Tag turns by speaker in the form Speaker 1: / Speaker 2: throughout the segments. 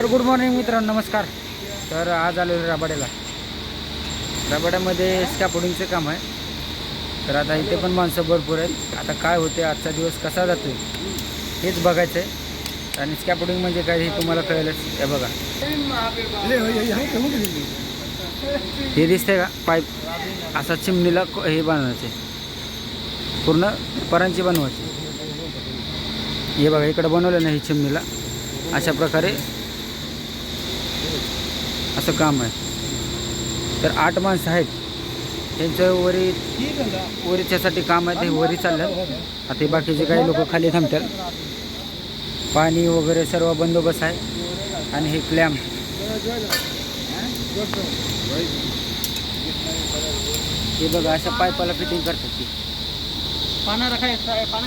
Speaker 1: तर good morning मित्रांनो नमस्कार. तर आज आलो रबाड्याला. रबाड्यामध्ये स्कॅपोडिंगचं काम आहे. तर आता इथे पण माणसं भरपूर आहेत. आता काय होते आजचा दिवस कसा जातोय हेच बघायचं आहे आणि स्कॅपोडिंग म्हणजे काय हे तुम्हाला कळेलच. हे बघा. हे दिसतंय का? पाईप. असा चिमणीला क- हे बनवायचे. पूर्ण परांची बनवायची. हे बघा इकडं बनवलं नाही चिमणीला. अशा प्रकारे असं काम आहे. तर आठ माणसं आहेत. त्यांचं वरी वरीच्यासाठी काम आहे ते वरी चाललं आता बाकीचे काही लोक खाली थांबतात. पाणी वगैरे सर्व बंदोबस्त आहे. आणि हे क्लॅम्प. हे बघा अशा पाईपाला फिटिंग करतात ती.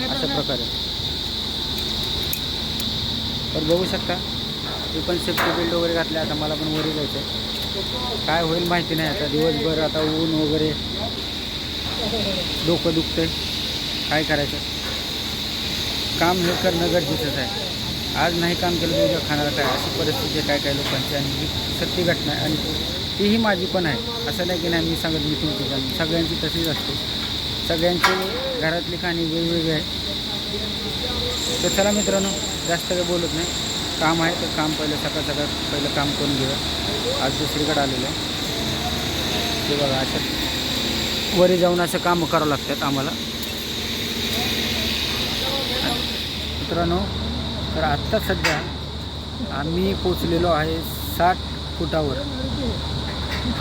Speaker 1: अशा प्रकारे. तर बघू शकता. मी पण सेफ्टी बेल्ट वगैरे घातले आता मला पण वरी जायचं आहे काय होईल माहिती नाही आता दिवसभर आता ऊन वगैरे डोकं दुखतंय. काय करायचं? काम हे करणं गरजेचंच आहे. आज नाही काम केलं तर उद्या खाणार काय? अशी परिस्थिती आहे काय काय लोकांची आणि ही सत्य घटना आहे आणि तीही माझी पण आहे. असं नाही की नाही मी सांगत मी तुमची पण. सगळ्यांची तशीच असते. सगळ्यांची घरातली कहाणी वेगवेगळी आहे. तर चला मित्रांनो जास्त काही बोलत नाही. काम आहे तर काम पहिलं सकाळ सकाळ पहिलं काम करून घेऊया. आज दुसरीकडे आलेलं आहे. ते बघा असं वरी जाऊन असं कामं करावं लागतात आम्हाला. मित्रांनो तर आत्ता सध्या आम्ही पोचलेलो आहे साठ फुटावर.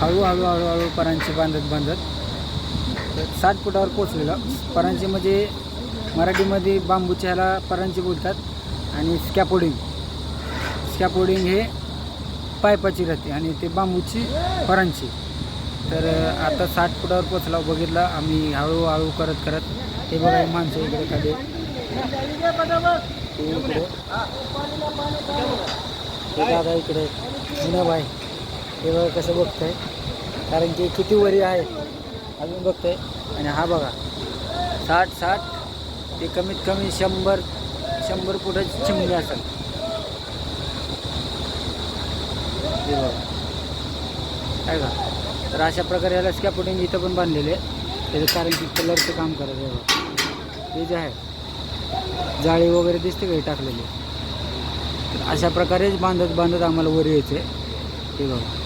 Speaker 1: हळूहळू हळूहळू परांची बांधत बांधत. तर साठ फुटावर पोचलेलो. परांची म्हणजे मराठीमध्ये बांबूच्या ह्याला परांची बोलतात आणि स्कॅपोडिंग स्कॅपोडिंग हे पायपाची राहते आणि ते बांबूची फरांची. तर आता साठ फुटावर पोचला बघितला आम्ही हळूहळू करत करत. हे बघा माणसं इकडे खाली ते इकडे दादा इकडे मुनब आहे हे बघा कसं बघतंय. कारण की किती वरी आहे अजून बघतंय. आणि हा बघा साठ साठ ते कमीत कमी शंभर शंभर फुटाची चिमणी असेल. ते बघा काय का? तर अशा प्रकारे याला स्कॅपोटिंग इथं पण बांधलेले त्याचं कारण की कलरचं काम करायचं आहे बघा. हे जे आहे जाळी वगैरे दिसते का हे तर अशा प्रकारेच बांधत बांधत आम्हाला वर यायचं आहे ते बघा.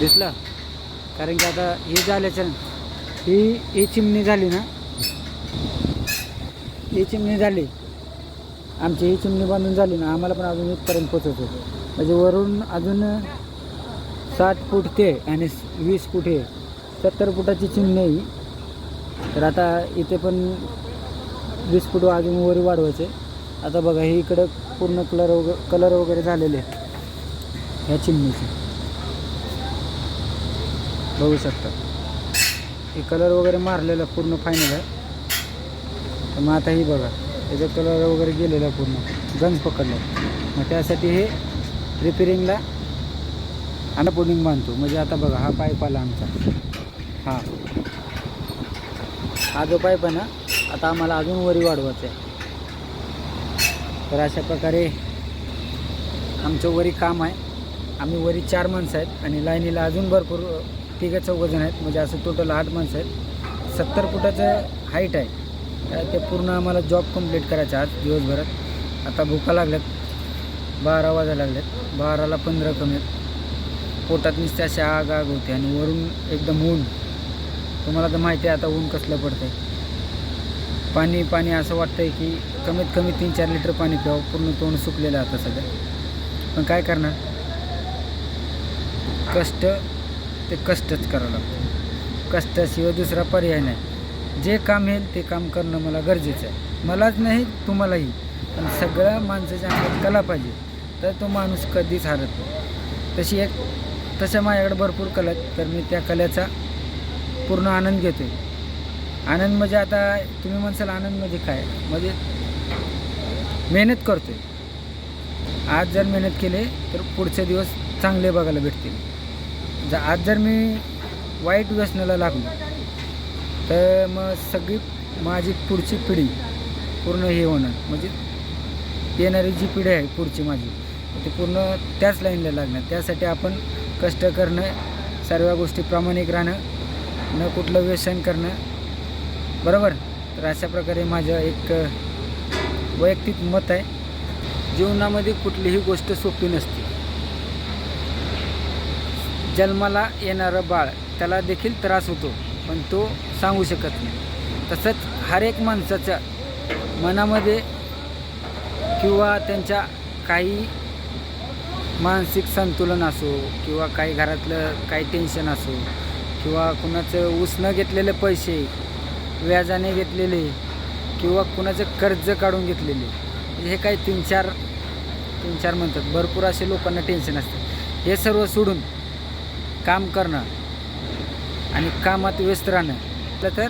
Speaker 1: दिसलं? कारण की आता हे झाल्याच्या ही ही चिमणी झाली ना? ही चिमणी झाली. आमची ही चिमणी बांधून झाली ना आम्हाला पण अजून इथपर्यंत पोचवतो म्हणजे वरून अजून साठ फूट ते आणि वीस फूट हे सत्तर फुटाची चिमणी आहे तर आता इथे पण वीस फूट अजून वर वाढवायचे. आता बघा हे इकडं पूर्ण कलर वगैरे कलर वगैरे झालेले आहेत. ह्या चिमणीचे. बघू शकता. हे कलर वगैरे मारलेलं पूर्ण फायनल आहे. तर मग आता ही बघा. त्याचा कलर वगैरे गेलेला पूर्ण. गंज पकडलं. मग त्यासाठी हे रिपेरिंगला आम्ही बांधतो म्हणजे आता बघा हा पाईप आला आमचा. हा. हा जो पाईप आहे ना आता आम्हाला अजून वरी वाढवायचं आहे. तर अशा प्रकारे आमचं वरी काम आहे. आम्ही वरी चार माणसं आहेत आणि लाईनीला अजून भरपूर तिघं चौघजण आहेत. म्हणजे असं टोटल आठ माणसं आहेत. सत्तर फुटाचं हाईट आहे. ते पूर्ण आम्हाला जॉब कंप्लीट करायचा आज दिवसभरात. आता भुका लागल्यात. बारा वाजायला लागल्यात. बाराला पंधरा कमी आहेत. पोटात नुसते असे आग आग होते आणि वरून एकदम ऊन. तुम्हाला तर माहिती आहे आता ऊन कसलं पडतं आहे पाणी पाणी असं वाटतंय की कमीत कमी तीन चार लिटर पाणी प्यावं. पूर्ण तोंड सुकलेलं आता सगळं. पण काय करणार? कष्ट ते कष्टच करावं लागतं. कष्टाशिवाय दुसरा पर्याय नाही. जे काम येईल ते काम करणं मला गरजेचं आहे. मलाच नाही तुम्हालाही. पण सगळ्या माणसाच्या अंगात कला पाहिजे. तर तो माणूस कधीच हरत नाही. तशी एक तशा माझ्याकडे भरपूर कला आहेत. तर मी त्या कलेचा पूर्ण आनंद घेतो आनंद म्हणजे आता तुम्ही म्हणसाल आनंद म्हणजे काय? म्हणजे मेहनत करतोय. आज जर मेहनत केली तर पुढचे दिवस चांगले बघायला भेटतील. जर आज जर मी वाईट व्यसनाला लागलो तर मग सगळी माझी पुढची पिढी पूर्ण हे होणं म्हणजे येणारी जी पिढी आहे पुढची माझी ती पूर्ण त्याच लाईनला लागणार. त्यासाठी आपण कष्ट करणं सर्व गोष्टी प्रामाणिक राहणं न कुठलं व्यसन करणं. बरोबर? तर अशा प्रकारे माझं एक वैयक्तिक मत आहे. जीवनामध्ये कुठलीही गोष्ट सोपी नसते. जन्माला येणारं बाळ त्याला देखील त्रास होतो. पण तो सांगू शकत नाही. तसंच हर एक माणसाच्या मनामध्ये किंवा त्यांच्या काही मानसिक संतुलन असो किंवा काही घरातलं काही टेन्शन असो किंवा कुणाचं उसनं घेतलेले पैसे व्याजाने घेतलेले किंवा कुणाचं कर्ज काढून घेतलेले हे काही तीन चार तीन चार म्हणतात. भरपूर असे लोकांना टेन्शन असतं. हे सर्व सोडून काम करणं आणि कामात व्यस्त राहणं. तर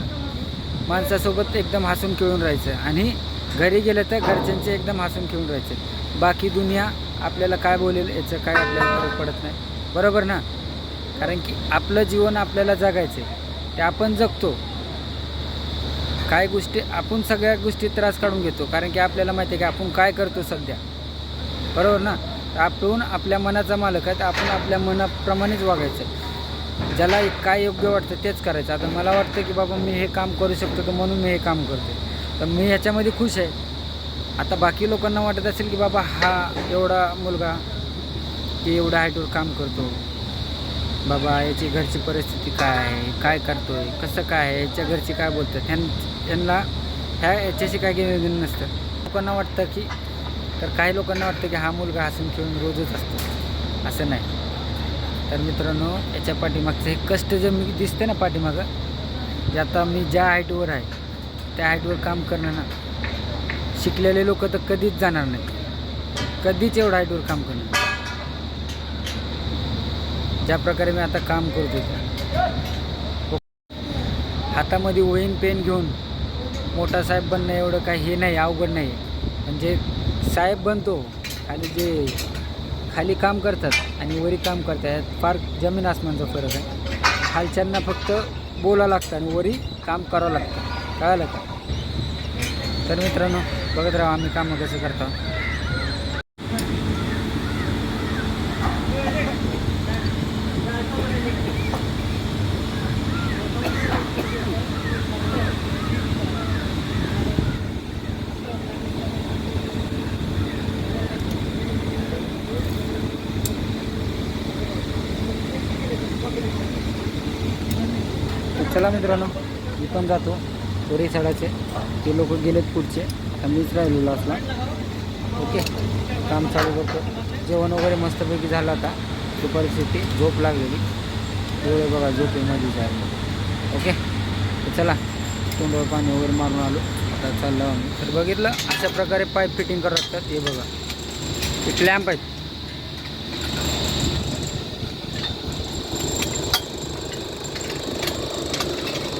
Speaker 1: माणसासोबत एकदम हसून खेळून राहायचं आणि घरी गेलं तर घरच्यांचे एकदम हसून खेळून राहायचं. बाकी दुनिया आपल्याला काय बोलेल याचं काय आपल्याला फरक पडत नाही. बरोबर ना? कारण की आपलं जीवन आपल्याला जगायचं आहे ते आपण जगतो. काय गोष्टी आपण सगळ्या गोष्टी त्रास काढून घेतो. कारण की आपल्याला माहिती आहे की आपण काय करतो सध्या. बरोबर ना? तर आपण आपल्या मनाचा मालक आहे. तर आपण आपल्या मनाप्रमाणेच वागायचं. ज्याला काय योग्य वाटतं तेच करायचं. आता मला वाटतं की बाबा मी हे काम करू शकतो तर म्हणून मी हे काम करते तर मी ह्याच्यामध्ये खुश आहे. आता बाकी लोकांना वाटत असेल की बाबा हा एवढा मुलगा की एवढा हाईटवर काम करतो. बाबा याची घरची परिस्थिती काय आहे? काय करतो आहे कसं काय आहे? याच्या घरची काय बोलतात? ह्यां ह्यांना ह्या याच्याशी काय घेणं देणं नसतं. लोकांना वाटतं की तर काही लोकांना वाटतं की हा मुलगा हसून खेळून रोजच असतो. असं नाही. तर मित्रांनो याच्या पाठीमागचं हे कष्ट जे मी दिसते ना पाठीमागं जे आता मी ज्या हाईटवर आहे त्या हाईटवर काम करणं ना शिकलेले लोक तर कधीच जाणार नाही कधीच एवढं हाईटवर काम करणार ज्या प्रकारे मी आता काम करतो हातामध्ये वहीन पेन घेऊन मोठा साहेब बनणं एवढं काही हे नाही अवघड नाही. म्हणजे साहेब बनतो आणि जे खाली काम करतात आणि वरी काम करतात. यात फार जमीन आसमानचा फरक आहे. खालच्यांना फक्त बोलावं लागतं आणि वरी काम करावं लागतं. कळालं का? तर मित्रांनो बघत राहा आम्ही कामं कसं करतो तर चला मित्रांनो मी पण जातो. तोरी सडाचे ते लोक गेलेत पुढचे. मीच राहिलेलो असला ओके. काम चालू करतो. जेवण वगैरे मस्तपैकी झालं आता. दुपारची झोप लागलेली. डोळे बघा झोपेमध्ये जायला. ओके. चला. तोंडावर पाणी वगैरे मारून आलो. आता चाललो आम्ही. तर बघितलं अशा प्रकारे पाईप फिटिंग करत असतात हे बघा. एक क्लॅम्प आहेत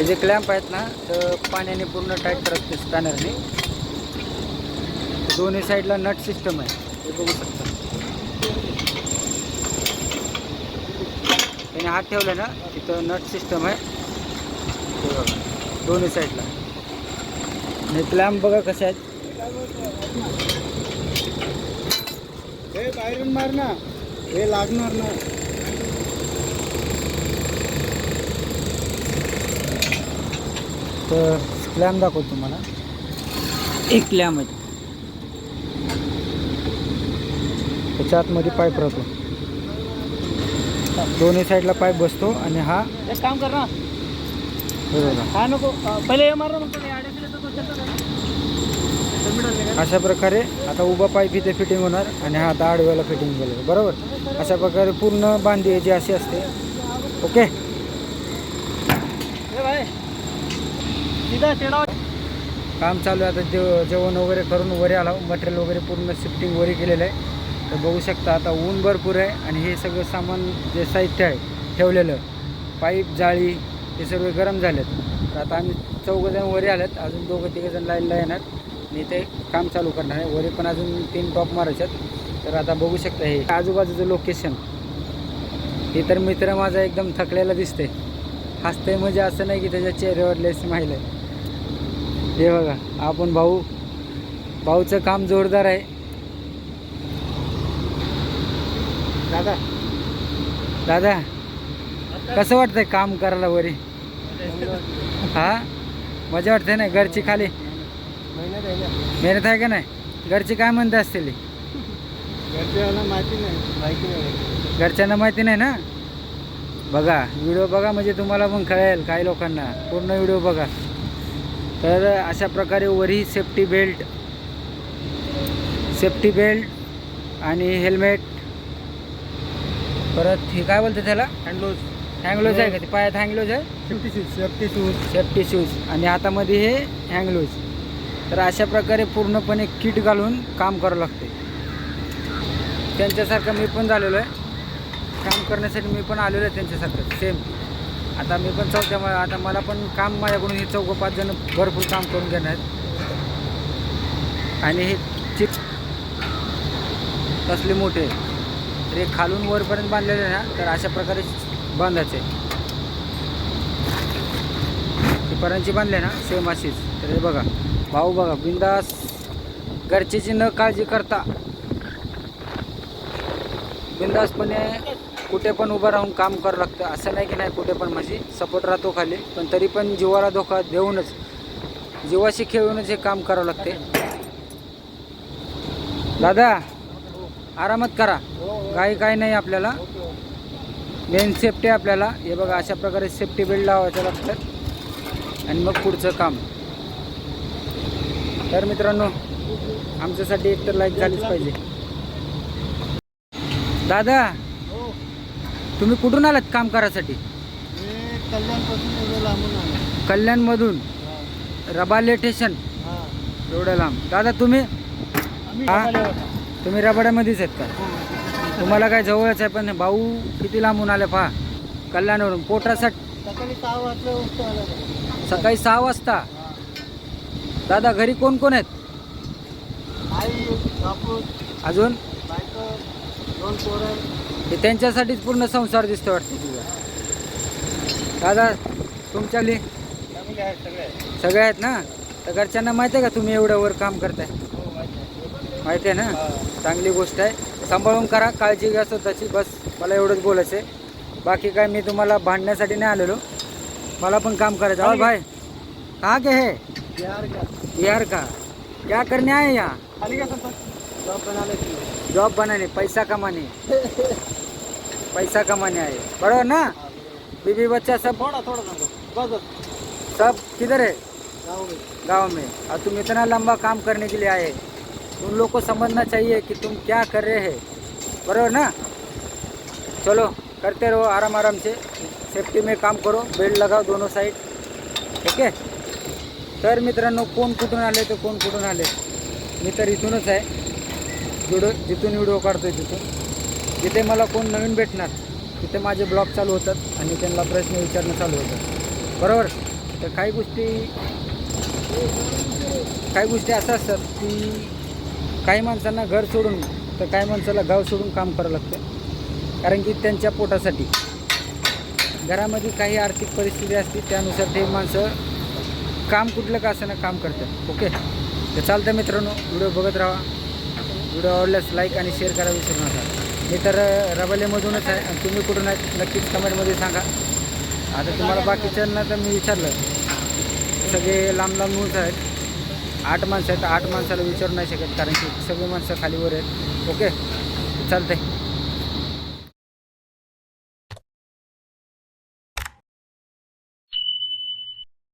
Speaker 1: हे जे क्लॅम्प आहेत ना तर पाण्याने पूर्ण टाईट करत ते स्पॅनरने दोन्ही साईडला नट सिस्टम आहे. हे बघू शकता. त्याने हात ठेवला ना तिथं नट सिस्टम आहे. दोन्ही साईडला आणि क्लॅम्प बघा कसे आहेत.
Speaker 2: हे बाहेरून मार ना. हे लागणार ना
Speaker 1: तर क्लॅम्प दाखवतो तुम्हाला. एक क्लॅम्प आहे. त्याच्या आतमध्ये पाईप राहतो दोन्ही साईडला पाईप बसतो आणि हा
Speaker 2: एक काम कर ना.
Speaker 1: हे
Speaker 2: नको पहिले हे मार ना मग अडकलं तर तो चलतं का? जमीन आणली का?
Speaker 1: अशा प्रकारे आता उभा पाईप इथे फिटिंग होणार आणि हा आता आडव्याला फिटिंग केलं. बरोबर? अशा प्रकारे पूर्ण बांधी जी अशी असते. ओके
Speaker 2: हे भाई सीधा टेढ़ा
Speaker 1: काम चालू आहे. आता जेव जेवण वगैरे करून वरी आला. मटेरियल वगैरे पूर्ण शिफ्टिंग वरी केलेलं आहे. तर बघू शकता आता ऊन भरपूर आहे आणि हे सगळं सामान जे साहित्य आहे ठेवलेलं पाईप जाळी हे सर्व गरम झालेत. तर आता आम्ही चौघंजण वरी आलेत. अजून दोघं तिघंजण लाईनला येणार. आणि ते काम चालू करणार आहे. वरी पण अजून तीन टॉप मारायच्यात तर आता बघू शकता हे. आजूबाजूचं लोकेशन हे तर मित्र माझा एकदम थकलेला दिसते हसते म्हणजे असं नाही की त्याच्या चेहऱ्यावर लेस माहिलं आहे. हे बघा आपण भाऊ भाऊचं काम जोरदार आहे.
Speaker 2: दादा
Speaker 1: दादा कसं वाटतंय काम करायला वरी? हा? मजा वाटते ना घरची खाली? मेहनत आहे का नाही? घरची काय म्हणते असतील?
Speaker 2: माहिती नाही.
Speaker 1: घरच्यांना माहिती नाही ना? बघा व्हिडिओ बघा म्हणजे तुम्हाला पण कळेल काही लोकांना. पूर्ण व्हिडिओ बघा. तर अशा प्रकारे वरी सेफ्टी बेल्ट सेफ्टी बेल्ट आणि हेल्मेट परत हे काय बोलते त्याला?
Speaker 2: हँडलोज
Speaker 1: हँगलोज आहे का ते? पायात हँगलोज आहे?
Speaker 2: Safety shoes safety shoes
Speaker 1: safety shoes आणि हातामध्ये हे हँगलोज तर अशा प्रकारे पूर्णपणे किट घालून काम करावं लागते. त्यांच्यासारखं मी पण झालेलो आहे. काम करण्यासाठी मी पण आलेलो आहे त्यांच्यासारखं. सेम आता मी पण चौथ्या आता मला पण काम माझ्याकडून हे चौघं पाच जण भरपूर काम करून घेणार आहेत. आणि हे चिप कसले मोठे तर हे खालून वरपर्यंत बांधलेले आहे ना तर अशा प्रकारे बांधायचे ही परांची बांधले ना सेम अशीच. तर हे बघा भाऊ बघा बिंदास घरचीची न काळजी करता बिंदासपणे कुठे पण उभं राहून काम करावं लागतं. असं नाही की नाही कुठे पण म्हणजे सपोर्ट राहतो खाली. पण तरी पण जीवाला धोका देऊनच जीवाशी खेळूनच हे काम करावं लागते. दादा आरामात करा. काही काही नाही आपल्याला. मेन सेफ्टी आपल्याला. हे बघा अशा प्रकारे सेफ्टी बेल्ट लावायचं लागतात आणि मग पुढचं काम. तर मित्रांनो आमच्यासाठी एक तर लाईक झालीच पाहिजे. दादा तुम्ही कुठून आलात काम करायसाठी?
Speaker 2: मी कल्याणपासून एवढं लांबून आलो.
Speaker 1: कल्याणमधून? रबाले स्टेशन
Speaker 2: हां.
Speaker 1: एवढं लांब. दादा तुम्ही?
Speaker 2: आम्ही
Speaker 1: हा?
Speaker 2: होता.
Speaker 1: तुम्ही रबाड्यामध्येच आहेत का?
Speaker 2: हो.
Speaker 1: तुम्हाला काय जवळच आहे पण भाऊ किती लांबून आले पहा. कल्याणवरून. पोटासाठी
Speaker 2: सकाळी सहा वाजता वस्तू आला होता.
Speaker 1: सकाळी सहा वाजता?
Speaker 2: हां.
Speaker 1: दादा घरी कोण कोण आहेत?
Speaker 2: आई बापू
Speaker 1: अजून?
Speaker 2: बायको दोन पोरं.
Speaker 1: हे त्यांच्यासाठीच पूर्ण संसार दिसतो वाटतं तुझा. दादा
Speaker 2: आहेत सगळे
Speaker 1: आहेत ना? तर घरच्यांना माहिती आहे का तुम्ही एवढं वर काम करताय?
Speaker 2: माहिती आहे.
Speaker 1: माहिती आहे ना. चांगली गोष्ट आहे. सांभाळून करा काळजी घ्या स्वतःची बस. मला एवढंच बोलायचं आहे बाकी काय मी तुम्हाला भांडण्यासाठी नाही आलेलो. मला पण काम करायचं. और भाई. कहाँ के है?
Speaker 2: बिहार का?
Speaker 1: बिहार का क्या करने आए यहाँ
Speaker 2: खाली का संपर्क जॉब बनाने. के लिए
Speaker 1: जॉब बनाने. पैसा कमाने. पैसा कमाने आए। बराबर ना? बीबी बच्चा सब
Speaker 2: थोड़ा थोड़ा बस
Speaker 1: सब किधर है?
Speaker 2: गाँव में.
Speaker 1: गांव में। और तुम इतना लंबा काम करने के लिए आए। तुम लोग को समझना चाहिए कि तुम क्या कर रहे हैं। बराबर ना? चलो करते रहो आराम आराम से। सेफ्टी में काम करो। बेल्ट लगाओ दोनों साइड ओके तर मित्रांनो कोण कुठून आले तर कोण कुठून आले? मी तर इथूनच आहे. व्हिडिओ जिथून व्हिडिओ काढतोय तिथून. जिथे मला कोण नवीन भेटणार तिथे माझे ब्लॉग चालू होतात आणि त्यांना प्रश्न विचारणं चालू होतं. बरोबर? तर काही गोष्टी काही गोष्टी अशा असतात की काही माणसांना घर सोडून तर काही माणसाला गाव सोडून काम करावं लागतं. कारण की त्यांच्या पोटासाठी. घरामध्ये काही आर्थिक परिस्थिती असते त्यानुसार ते माणसं काम कुठलं का असं काम करतात. ओके? तर चालतं मित्रांनो व्हिडिओ बघत राहा. व्हिडिओ आवडल्यास लाईक आणि शेअर करायला विसरू नका. हे तर रबालेमधूनच आहे. आणि तुम्ही कुठून आहेत नक्कीच कमेंटमध्ये सांगा. आता तुम्हाला बाकीच्यांना तर मी विचारलं. सगळे लांब लांबूनच आहेत. आठ माणसं आहेत. आठ माणसाला विचारू नाही शकत कारण की सगळी माणसं खालीवर आहेत. ओके? चालतंय.